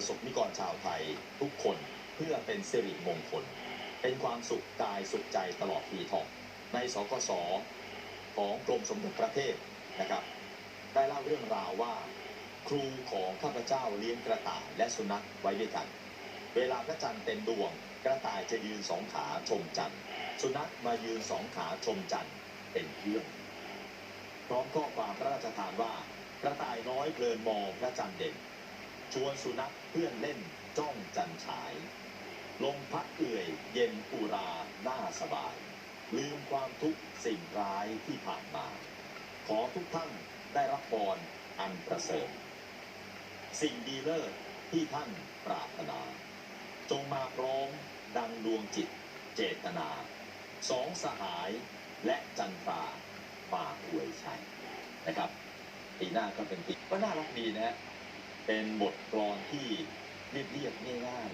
ประสบนิกรชาวไทยทุกคนเพื่อเป็นสิริมงคล เป็นความสุขกายสุขใจตลอดปีทอง ในสกสของกรมสมเด็จพระเทพนะครับ ได้เล่าเรื่องราวว่า ครูของข้าพเจ้าเลี้ยงกระต่ายและสุนัขไว้ด้วยกัน เวลาพระจันทร์เต็มดวง กระต่ายจะยืนสองขาชมจันทร์สุนัขมายืนสองขาชมจันทร์เป็นเพื่อนพร้อมข้อความพระราชทานว่า กระต่ายน้อยเพลินมองพระจันทร์เด่น ชวนสุนัขเพื่อนเล่นจ้องจันฉาย ลมพัดเอื่อยเย็นอุราหน้าสบาย ลืมความทุกข์สิ่งร้ายที่ผ่านมา ขอทุกท่านได้รับพรอันประเสริฐ สิ่งดีเลิศที่ท่านปรารถนา จงมาพร้อมดังดวงจิตเจตนา สองสหายและจันทรามาอวยชัยนะครับปีหน้าก็เป็นปีก็น่ารักดีนะฮะ เป็นบทกลอนที่เรียบๆง่าย